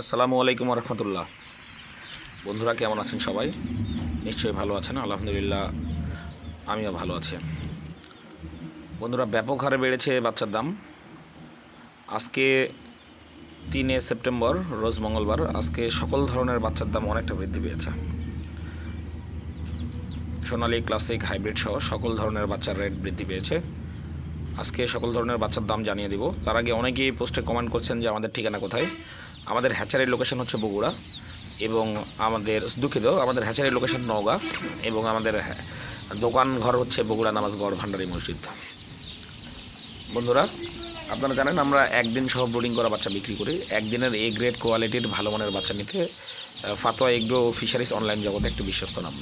আসসালামু আলাইকুম রহমতুল্লাহ। বন্ধুরা, কেমন আছেন সবাই? নিশ্চয়ই ভালো আছেন, আলহামদুলিল্লাহ আমিও ভালো আছি। বন্ধুরা, ব্যাপক হারে বেড়েছে বাচ্চার দাম। আজকে তিনে সেপ্টেম্বর, রোজ মঙ্গলবার, আজকে সকল ধরনের বাচ্চার দাম অনেকটা বৃদ্ধি পেয়েছে। সোনালি ক্লাসিক, হাইব্রিড সহ সকল ধরনের বাচ্চার রেট বৃদ্ধি পেয়েছে। আজকে সকল ধরনের বাচ্চার দাম জানিয়ে দিব। তার আগে অনেকেই পোস্টে কমেন্ট করছেন যে আমাদের ঠিকানা কোথায়? আমাদের হ্যাচারির লোকেশন হচ্ছে বগুড়া এবং আমাদের, দুঃখিত, আমাদের হ্যাচারির লোকেশন নওগাঁ এবং আমাদের দোকান ঘর হচ্ছে বগুড়া নামাজগড় ভান্ডারি মসজিদ। বন্ধুরা, আপনারা জানেন আমরা একদিন সহ ব্রোডিং করা বাচ্চা বিক্রি করি। একদিনের এ গ্রেড কোয়ালিটির ভালো মানের বাচ্চা নিতে ফাতোয়া এগ্রো ফিশারিজ অনলাইন জগতে একটি বিশ্বস্ত নাম।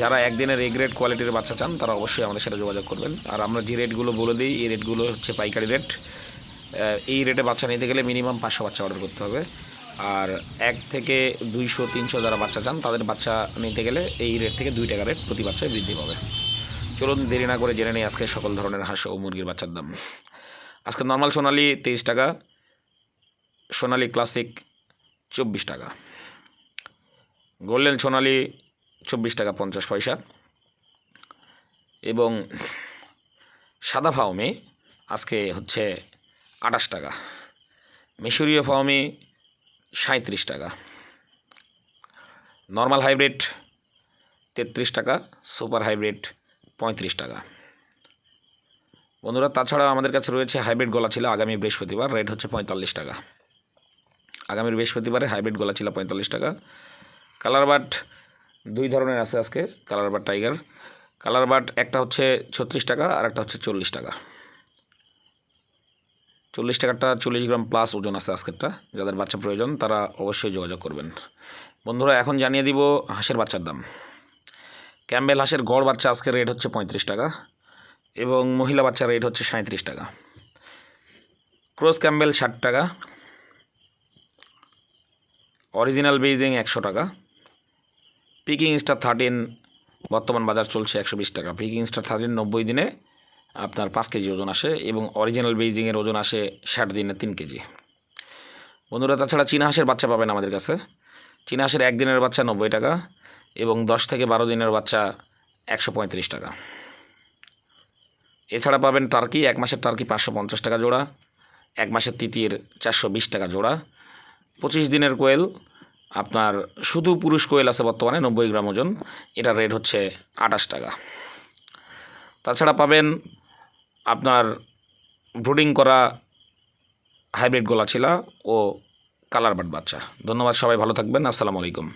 যারা একদিনের এ গ্রেড কোয়ালিটির বাচ্চা চান, তারা অবশ্যই আমাদের সাথে যোগাযোগ করবেন। আর আমরা যে রেটগুলো বলে দিই, এই রেটগুলো হচ্ছে পাইকারি রেট এই রেটে বাচ্চা নিতে গেলে মিনিমাম পাঁচশো বাচ্চা অর্ডার করতে হবে। আর এক থেকে দুইশো, তিনশো যারা বাচ্চা চান, তাদের বাচ্চা নিতে গেলে এই রেট থেকে দুই টাকা রেট প্রতি বাচ্চায় বৃদ্ধি পাবে। চলুন দেরি না করে জেনে নিই আজকে সকল ধরনের হাঁস ও মুরগির বাচ্চার দাম। আজকে নর্মাল সোনালি তেইশ টাকা, সোনালি ক্লাসিক চব্বিশ টাকা। গোল্ডেন সোনালি চব্বিশ টাকা পঞ্চাশ পয়সা। এবং সাদা ফাউমি আজকে হচ্ছে আটাশ টাকা। মিশরীয় ফাউমি সাঁত্রিশ টাকা। নর্মাল হাইব্রিড তেত্রিশ টাকা। সুপার হাইব্রিড পঁয়ত্রিশ টাকা। বন্ধুরা তাছাড়া আমাদের কাছে রয়েছে হাইব্রিড গলা ছিল আগামী বৃহস্পতিবার রেট হচ্ছে পঁয়তাল্লিশ টাকা। আগামী বৃহস্পতিবারে হাইব্রিড গলা ছিল পঁয়তাল্লিশ টাকা। কালার বাট দুই ধরনের আছে আজকে colour bat tiger colour bat একটা হচ্ছে ছত্রিশ টাকা, আর একটা হচ্ছে চল্লিশ টাকা। চল্লিশ টাকাটা চল্লিশ গ্রাম প্লাস ওজন আছে আজকেরটা। যাদের বাচ্চা প্রয়োজন, তারা অবশ্যই যোগাযোগ করবেন। বন্ধুরা, এখন জানিয়ে দিব হাঁসের বাচ্চার দাম। ক্যাম্বেল হাঁসের গড় বাচ্চা আজকের রেট হচ্ছে পঁয়ত্রিশ টাকা এবং মহিলা বাচ্চার রেট হচ্ছে সাঁত্রিশ টাকা। ক্রোস ক্যাম্বেল ষাট টাকা। অরিজিনাল বেইজিং একশো টাকা। পিকিং স্টার থার্টিন বর্তমান বাজার চলছে একশো বিশ টাকা। পিকিং স্টার থার্টিন নব্বই দিনে আপনার পাঁচ কেজি ওজন আসে এবং অরিজিনাল বেইজিংয়ের ওজন আসে ষাট দিনে তিন কেজি। বন্ধুরা, তাছাড়া চীনা হাঁসের বাচ্চা পাবেন আমাদের কাছে। চীনা হাঁসের একদিনের বাচ্চা নব্বই টাকা এবং দশ থেকে বারো দিনের বাচ্চা একশো পঁয়ত্রিশ টাকা। এছাড়া পাবেন টার্কি, এক মাসের টার্কি পাঁচশো পঞ্চাশ টাকা জোড়া, এক মাসের তিতির চারশো বিশ টাকা জোড়া। পঁচিশ দিনের কোয়েল, আপনার শুধু পুরুষ কোয়েল আছে বর্তমানে, নব্বই গ্রাম ওজন। এটার রেট হচ্ছে আঠাশ টাকা। তাছাড়া পাবেন আপনার ব্রুডিং করা হাইব্রিড গোলা ছিল ও কালার বাট বাচ্চা ধন্যবাদ, সবাই ভালো থাকবেন। আসসালামু আলাইকুম।